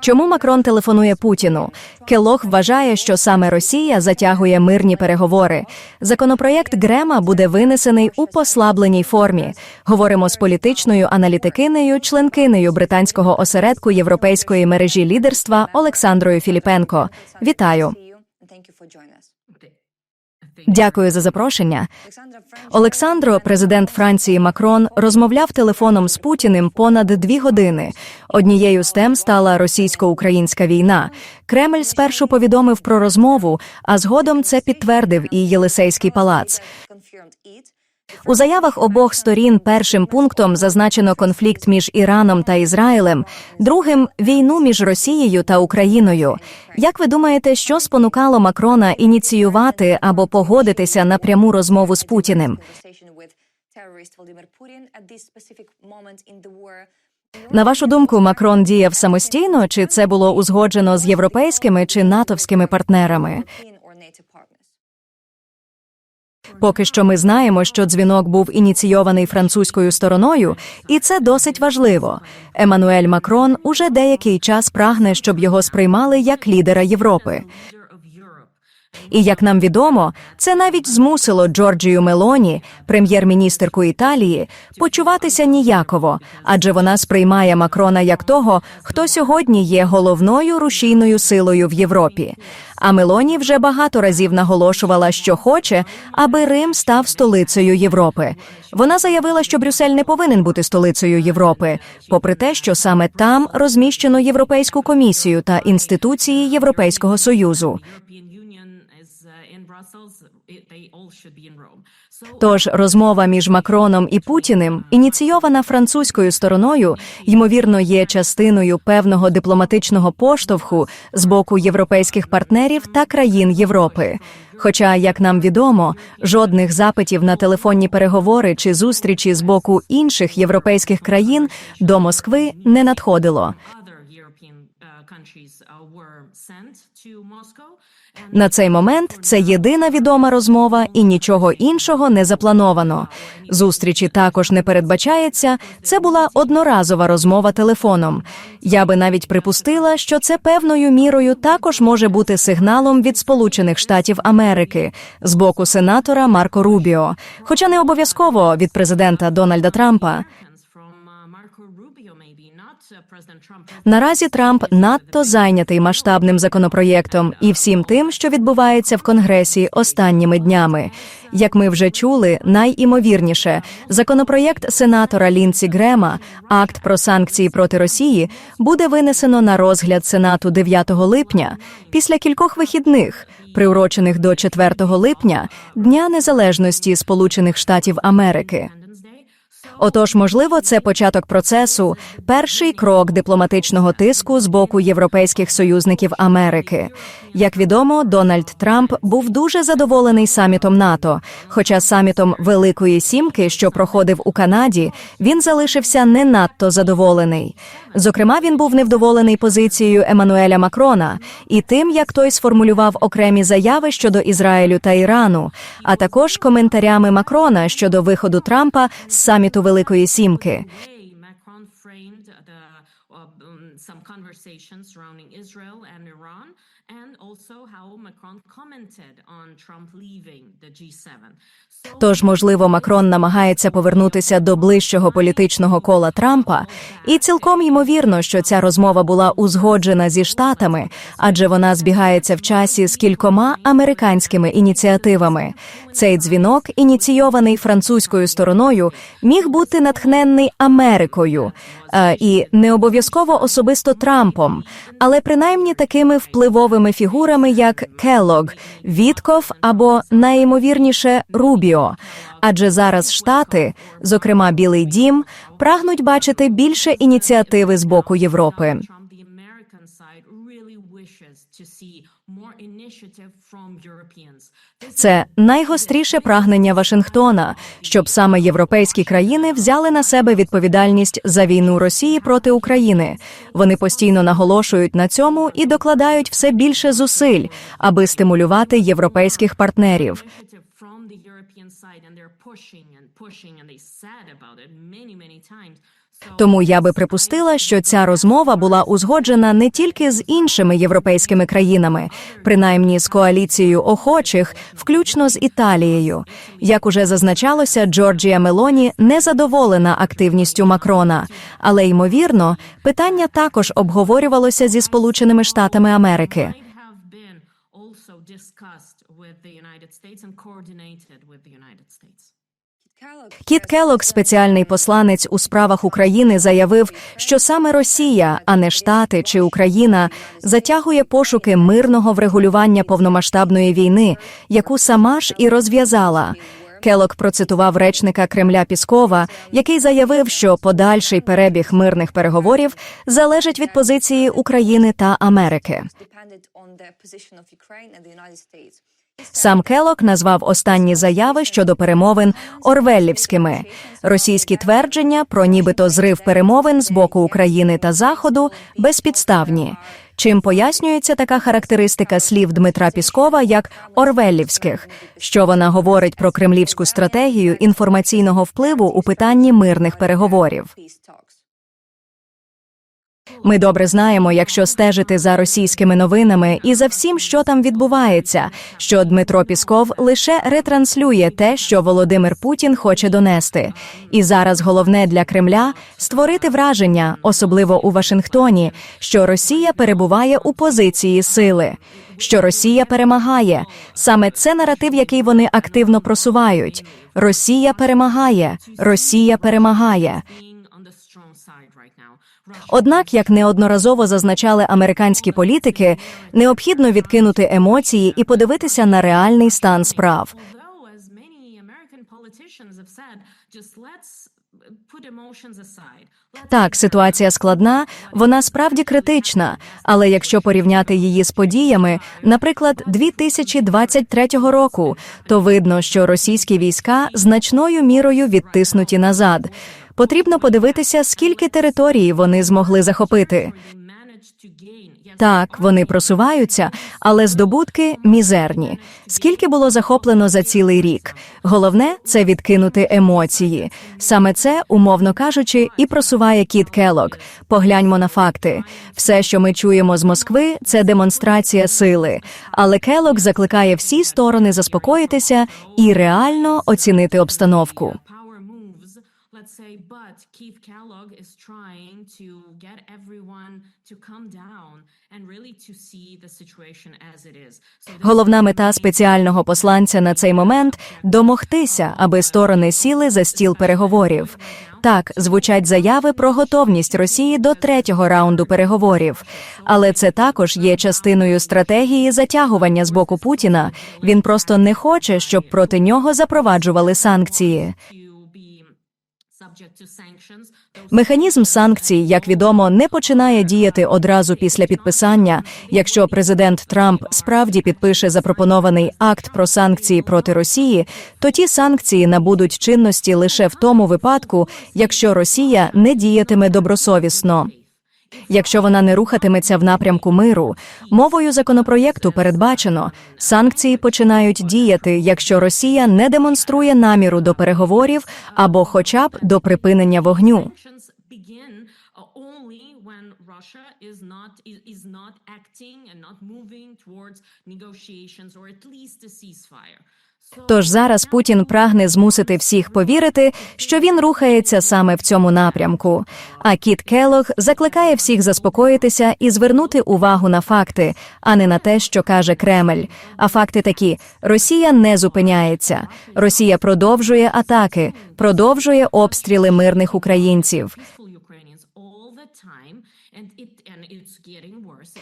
Чому Макрон телефонує Путіну? Келох вважає, що саме Росія затягує мирні переговори. Законопроєкт Грема буде винесений у послабленій формі. Говоримо з політичною аналітикинею, членкинею британського осередку європейської мережі лідерства Олександрою Філіпенко. Вітаю. Дякую за запрошення. Олександро, президент Франції Макрон, розмовляв телефоном з Путіним понад дві години. Однією з тем стала російсько-українська війна. Кремль спершу повідомив про розмову, а згодом це підтвердив і Єлисейський палац. У заявах обох сторін першим пунктом зазначено конфлікт між Іраном та Ізраїлем, другим війну між Росією та Україною. Як ви думаєте, що спонукало Макрона ініціювати або погодитися на пряму розмову з Путіним? На вашу думку, Макрон діяв самостійно, чи це було узгоджено з європейськими чи натовськими партнерами? Поки що ми знаємо, що дзвінок був ініційований французькою стороною, і це досить важливо. Еммануель Макрон уже деякий час прагне, щоб його сприймали як лідера Європи. І як нам відомо, це навіть змусило Джорджію Мелоні, прем'єр-міністерку Італії, почуватися ніяково, адже вона сприймає Макрона як того, хто сьогодні є головною рушійною силою в Європі. А Мелоні вже багато разів наголошувала, що хоче, аби Рим став столицею Європи. Вона заявила, що Брюссель не повинен бути столицею Європи, попри те, що саме там розміщено Європейську комісію та інституції Європейського союзу. Тож розмова між Макроном і Путіним, ініційована французькою стороною, ймовірно, є частиною певного дипломатичного поштовху з боку європейських партнерів та країн Європи. Хоча, як нам відомо, жодних запитів на телефонні переговори чи зустрічі з боку інших європейських країн до Москви не надходило. На цей момент це єдина відома розмова і нічого іншого не заплановано. Зустрічі також не передбачається. Це була одноразова розмова телефоном. Я би навіть припустила, що це певною мірою також може бути сигналом від Сполучених Штатів Америки з боку сенатора Марко Рубіо, хоча не обов'язково від президента Дональда Трампа. Наразі Трамп надто зайнятий масштабним законопроєктом і всім тим, що відбувається в Конгресі останніми днями. Як ми вже чули, найімовірніше законопроєкт сенатора Лінсі Грема, акт про санкції проти Росії, буде винесено на розгляд Сенату 9 липня після кількох вихідних, приурочених до 4 липня, Дня Незалежності Сполучених Штатів Америки. Отож, можливо, це початок процесу, перший крок дипломатичного тиску з боку європейських союзників Америки. Як відомо, Дональд Трамп був дуже задоволений самітом НАТО. Хоча самітом Великої Сімки, що проходив у Канаді, він залишився не надто задоволений. Зокрема, він був невдоволений позицією Еммануеля Макрона і тим, як той сформулював окремі заяви щодо Ізраїлю та Ірану, а також коментарями Макрона щодо виходу Трампа з саміту Великої Сімки. Conversations surrounding Israel and Iran, and also how Macron commented on Trump leaving the G7. Тож, можливо, Макрон намагається повернутися до ближчого політичного кола Трампа, і цілком ймовірно, що ця розмова була узгоджена зі штатами, адже вона збігається в часі з кількома американськими ініціативами. Цей дзвінок, ініційований французькою стороною, міг бути натхненний Америкою і не обов'язково особисто Трампом, але принаймні такими впливовими фігурами, як Келлог, Вітков або найімовірніше Рубіо. Адже зараз штати, зокрема Білий Дім, прагнуть бачити більше ініціативи з боку Європи. Trump, the American side, really wishes to see more initiative from Europeans. This Це найгостріше прагнення Вашингтона, щоб саме європейські країни взяли на себе відповідальність за війну Росії проти України. Вони постійно наголошують на цьому і докладають все більше зусиль, аби стимулювати європейських партнерів. Тому я би припустила, що ця розмова була узгоджена не тільки з іншими європейськими країнами, принаймні з коаліцією охочих, включно з Італією. Як уже зазначалося, Джорджія Мелоні не задоволена активністю Макрона, але ймовірно, питання також обговорювалося зі Сполученими Штатами Америки. discussed with the United States and coordinated with the United States. Кіт Келлог, спеціальний посланець у справах України, заявив, що саме Росія, а не Штати чи Україна, затягує пошуки мирного врегулювання повномасштабної війни, яку сама ж і розв'язала. Келок процитував речника Кремля Піскова, який заявив, що подальший перебіг мирних переговорів залежить від позиції України та Америки. Сам Келок назвав останні заяви щодо перемовин Орвеллівськими. Російські твердження про нібито зрив перемовин з боку України та Заходу безпідставні. Чим пояснюється така характеристика слів Дмитра Піскова як Орвеллівських, що вона говорить про кремлівську стратегію інформаційного впливу у питанні мирних переговорів. Ми добре знаємо, якщо стежити за російськими новинами і за всім, що там відбувається, що Дмитро Пісков лише ретранслює те, що Володимир Путін хоче донести. І зараз головне для Кремля створити враження, особливо у Вашингтоні, що Росія перебуває у позиції сили. Що Росія перемагає саме це наратив, який вони активно просувають. Росія перемагає, Росія перемагає. Однак, як неодноразово зазначали американські політики, необхідно відкинути емоції і подивитися на реальний стан справ. Так, ситуація складна, вона справді критична. Але якщо порівняти її з подіями, наприклад, 2023 року, то видно, що російські війська значною мірою відтиснуті назад. Потрібно подивитися, скільки території вони змогли захопити. Так, вони просуваються, але здобутки мізерні. Скільки було захоплено за цілий рік? Головне це відкинути емоції. Саме це, умовно кажучи, і просуває кіт Келок. Погляньмо на факти. Все, що ми чуємо з Москви, це демонстрація сили. Але Келок закликає всі сторони заспокоїтися і реально оцінити обстановку. Say, but Keith Kellogg is trying to get everyone to come down and really to see the situation as it is. Головна мета спеціального посланця на цей момент домогтися, аби сторони сіли за стіл переговорів. Так, звучать заяви про готовність Росії до третього раунду переговорів, але це також є частиною стратегії затягування з боку Путіна. Він просто не хоче, щоб проти нього запроваджували санкції. to be subject to sanctions. Those Механізм санкцій, як відомо, не починає діяти одразу після підписання. Якщо президент Трамп справді підпише запропонований акт про санкції проти Росії, то ті санкції набудуть чинності лише в тому випадку, якщо Росія не діятиме добросовісно. Якщо вона не рухатиметься в напрямку миру, мовою законопроєкту передбачено, санкції починають діяти, якщо Росія не демонструє наміру до переговорів або хоча б до припинення вогню. Russia is not is, is not acting and not moving towards negotiations or at least a ceasefire. Тож зараз Путін прагне змусити всіх повірити, що він рухається саме в цьому напрямку. А Кіт Келог закликає всіх заспокоїтися і звернути увагу на факти, а не на те, що каже Кремль. А факти такі: Росія не зупиняється, Росія продовжує атаки, продовжує обстріли мирних українців.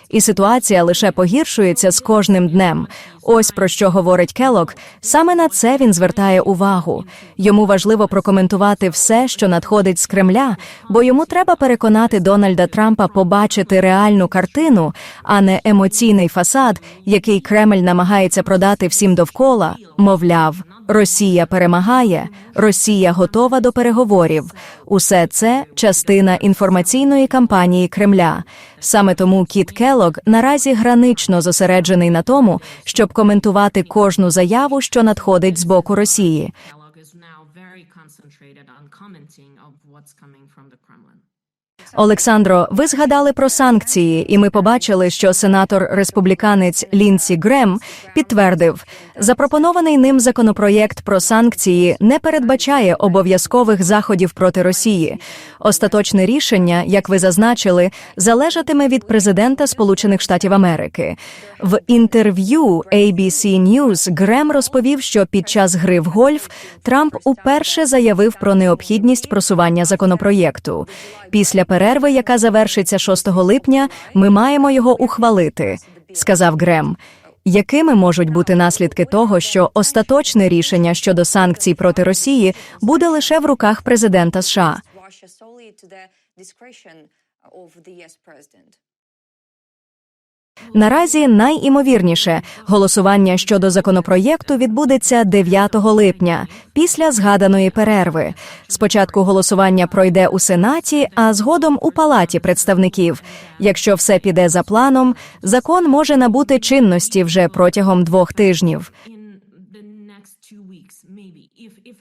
І ситуація лише погіршується з кожним днем. Ось про що говорить Келок. Саме на це він звертає увагу. Йому важливо прокоментувати все, що надходить з Кремля, бо йому треба переконати Дональда Трампа побачити реальну картину, а не емоційний фасад, який Кремль намагається продати всім довкола. Мовляв, Росія перемагає, Росія готова до переговорів. Усе це частина інформаційної кампанії Кремля. Саме тому Кіт Келог наразі гранично зосереджений на тому, щоб коментувати кожну заяву, що надходить з боку Росії. Олександро, ви згадали про санкції, і ми побачили, що сенатор-республіканець Лінсі Грем підтвердив, запропонований ним законопроєкт про санкції не передбачає обов'язкових заходів проти Росії. Остаточне рішення, як ви зазначили, залежатиме від президента Сполучених Штатів Америки. В інтерв'ю ABC News Грем розповів, що під час гри в гольф Трамп уперше заявив про необхідність просування законопроєкту. Після перерви, яка завершиться 6 липня, ми маємо його ухвалити, сказав Грем. Якими можуть бути наслідки того, що остаточне рішення щодо санкцій проти Росії буде лише в руках президента США? Наразі найімовірніше голосування щодо законопроєкту відбудеться 9 липня після згаданої перерви. Спочатку голосування пройде у Сенаті, а згодом у Палаті представників. Якщо все піде за планом, закон може набути чинності вже протягом двох тижнів. If.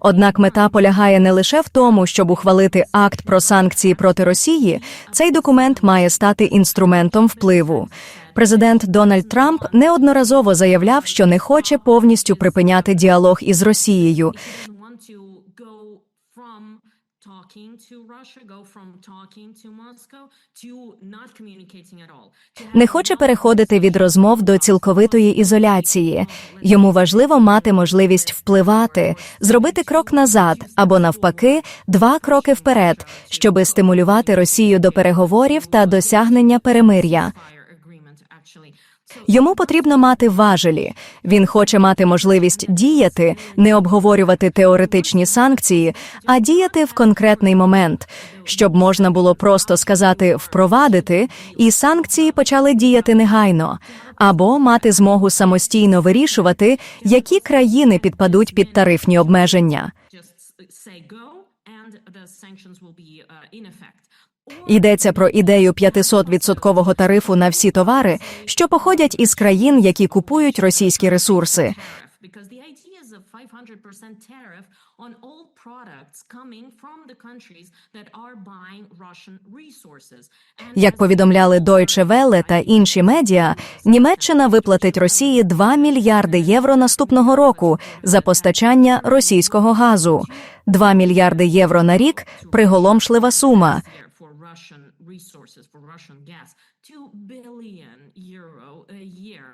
Однак мета полягає не лише в тому, щоб ухвалити акт про санкції проти Росії. Цей документ має стати інструментом впливу. Президент Дональд Трамп неодноразово заявляв, що не хоче повністю припиняти діалог із Росією. doesn't want to go from talking to Russia, go from talking to Moscow to not communicating at all. To have Не хоче переходити від розмов до цілковитої ізоляції. Йому важливо мати можливість впливати, зробити крок назад або навпаки два кроки вперед, щоби стимулювати Росію до переговорів та досягнення перемир'я. Йому потрібно мати важелі. Він хоче мати можливість діяти, не обговорювати теоретичні санкції, а діяти в конкретний момент, щоб можна було просто сказати впровадити, і санкції почали діяти негайно, або мати змогу самостійно вирішувати, які країни підпадуть під тарифні обмеження. Йдеться про ідею 500-відсоткового тарифу на всі товари, що походять із країн, які купують російські ресурси. 500% Як повідомляли Deutsche Welle та інші медіа, Німеччина виплатить Росії 2 мільярди євро наступного року за постачання російського газу. 2 мільярди євро на рік приголомшлива сума. Russian resources, for Russian gas, 2 billion euro a year.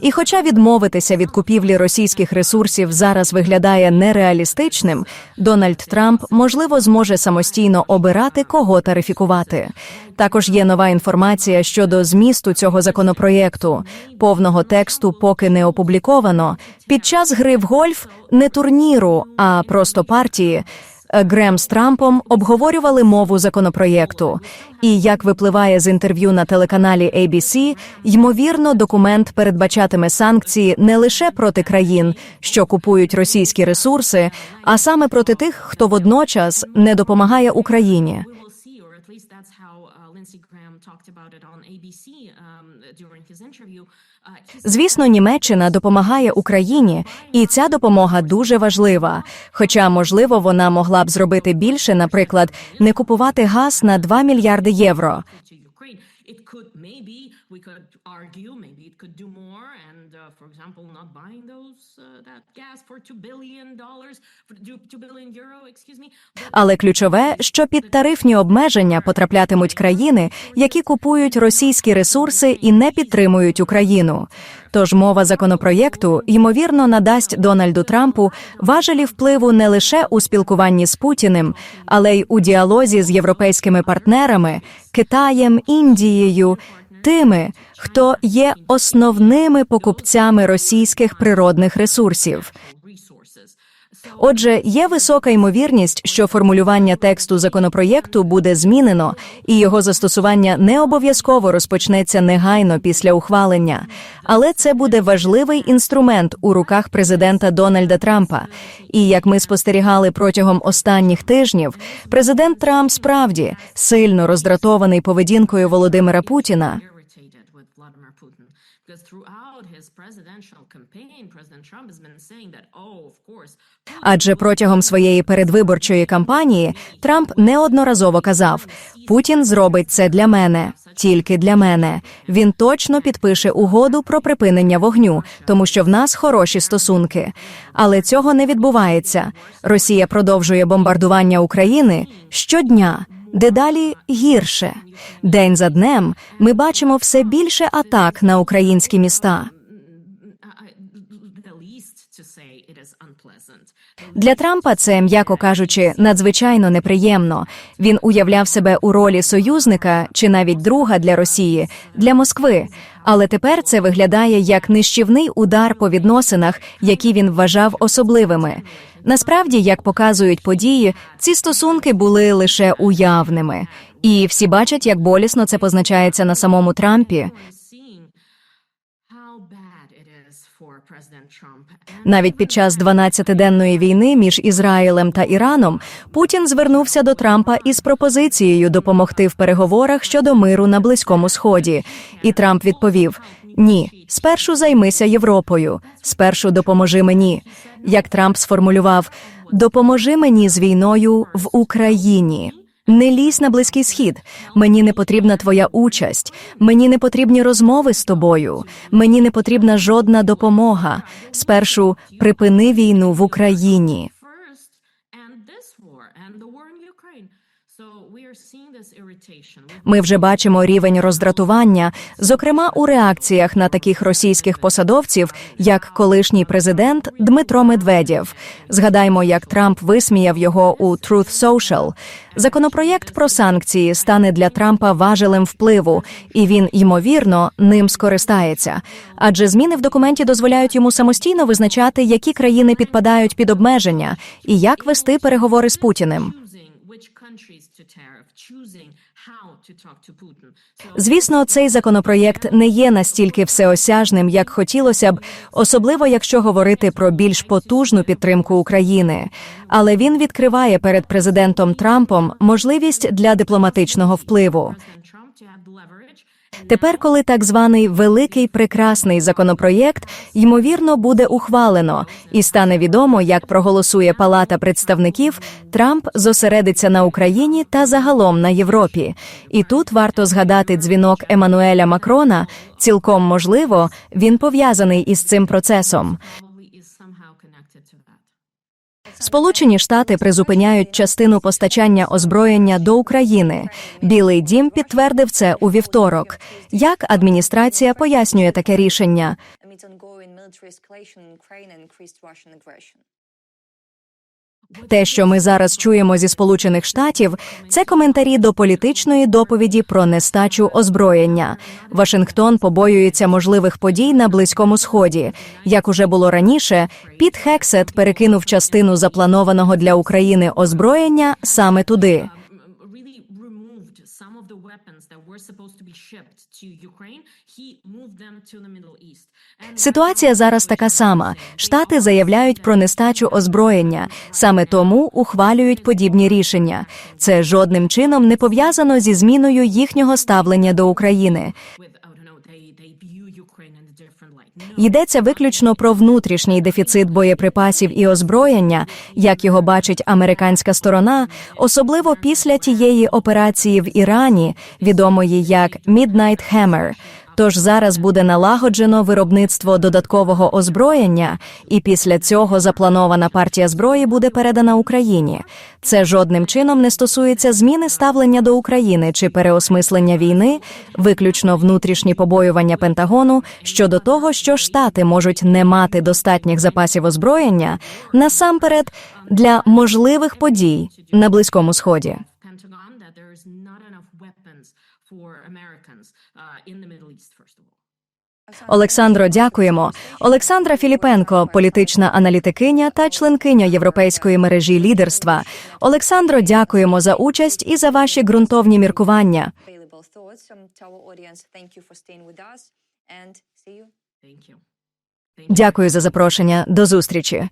І хоча відмовитися від купівлі російських ресурсів зараз виглядає нереалістичним, Дональд Трамп можливо зможе самостійно обирати, кого тарифікувати. Також є нова інформація щодо змісту цього законопроєкту. Повного тексту поки не опубліковано. Під час гри в гольф не турніру, а просто партії. Грем з Трампом обговорювали мову законопроєкту. І як випливає з інтерв'ю на телеканалі ABC, ймовірно, документ передбачатиме санкції не лише проти країн, що купують російські ресурси, а саме проти тих, хто водночас не допомагає Україні. Um. Uh, Звісно, Німеччина допомагає Україні, і ця допомога дуже важлива. Хоча, можливо, вона могла б зробити більше, наприклад, не купувати газ на 2 мільярди євро. Could maybe we could argue maybe it could do more, and uh, for example, not buying those uh, that gas for two billion dollars, for two two billion euro, excuse me. Але ключове, що під тарифні обмеження потраплятимуть країни, які купують російські ресурси і не підтримують Україну. Тож мова законопроєкту ймовірно надасть Дональду Трампу важелі впливу не лише у спілкуванні з Путіним, але й у діалозі з європейськими партнерами, Китаєм, Індією, тими, хто є основними покупцями російських природних ресурсів. Отже, є висока ймовірність, що формулювання тексту законопроєкту буде змінено, і його застосування не обов'язково розпочнеться негайно після ухвалення. Але це буде важливий інструмент у руках президента Дональда Трампа. І як ми спостерігали протягом останніх тижнів, президент Трамп справді сильно роздратований поведінкою Володимира Путіна. Oh, Адже протягом своєї передвиборчої кампанії Трамп неодноразово казав: Путін зробить це для мене, тільки для мене. Він точно підпише угоду про припинення вогню, тому що в нас хороші стосунки. Але цього не відбувається. Росія продовжує бомбардування України щодня. Дедалі гірше. День за днем ми бачимо все більше атак на українські міста. I, the least to say it is unpleasant. Для Трампа це, м'яко кажучи, надзвичайно неприємно. Він уявляв себе у ролі союзника чи навіть друга для Росії, для Москви. Але тепер це виглядає як нищівний удар по відносинах, які він вважав особливими. Насправді, як показують події, ці стосунки були лише уявними. І всі бачать, як болісно це позначається на самому Трампі. Everyone's seeing how bad it is for President Trump. And Навіть під час 12-денної війни між Ізраїлем та Іраном Путін звернувся до Трампа із пропозицією допомогти в переговорах щодо миру на Близькому Сході. І Трамп відповів: Ні, спершу займися Європою, спершу допоможи мені. Як Трамп сформулював: допоможи мені з війною в Україні. Не лізь на близький схід. Мені не потрібна твоя участь. Мені не потрібні розмови з тобою. Мені не потрібна жодна допомога. Спершу припини війну в Україні. Ми вже бачимо рівень роздратування, зокрема у реакціях на таких російських посадовців, як колишній президент Дмитро Медведєв. Згадаймо, як Трамп висміяв його у Truth Social. Законопроєкт про санкції стане для Трампа важелем впливу, і він, ймовірно, ним скористається. Адже зміни в документі дозволяють йому самостійно визначати, які країни підпадають під обмеження, і як вести переговори з Путіним. Звісно, цей законопроєкт не є настільки всеосяжним, як хотілося б, особливо якщо говорити про більш потужну підтримку України. Але він відкриває перед президентом Трампом можливість для дипломатичного впливу. Тепер, коли так званий великий прекрасний законопроєкт ймовірно буде ухвалено і стане відомо, як проголосує Палата представників, Трамп зосередиться на Україні та загалом на Європі. І тут варто згадати дзвінок Еммануеля Макрона. Цілком можливо, він пов'язаний із цим процесом. Probably is somehow connected to that. Сполучені Штати призупиняють частину постачання озброєння до України. Білий дім підтвердив це у вівторок. Як адміністрація пояснює таке рішення? Те, що ми зараз чуємо зі Сполучених Штатів, це коментарі до політичної доповіді про нестачу озброєння. Вашингтон побоюється можливих подій на Близькому Сході. Як уже було раніше, Піт Хексет перекинув частину запланованого для України озброєння саме туди. Ситуація зараз така сама. Штати заявляють про нестачу озброєння, саме тому ухвалюють подібні рішення. Це жодним чином не пов'язано зі зміною їхнього ставлення до України. Йдеться виключно про внутрішній дефіцит боєприпасів і озброєння, як його бачить американська сторона, особливо після тієї операції в Ірані, відомої як Midnight Hammer. Тож зараз буде налагоджено виробництво додаткового озброєння, і після цього запланована партія зброї буде передана Україні. Це жодним чином не стосується зміни ставлення до України чи переосмислення війни, виключно внутрішні побоювання Пентагону щодо того, що штати можуть не мати достатніх запасів озброєння насамперед для можливих подій на Близькому Сході. Олександро, дякуємо. Олександра Філіпенко, політична аналітикиня та членкиня Європейської мережі лідерства. Олександро, дякуємо за участь і за ваші ґрунтовні міркування. Дякую за запрошення. До зустрічі.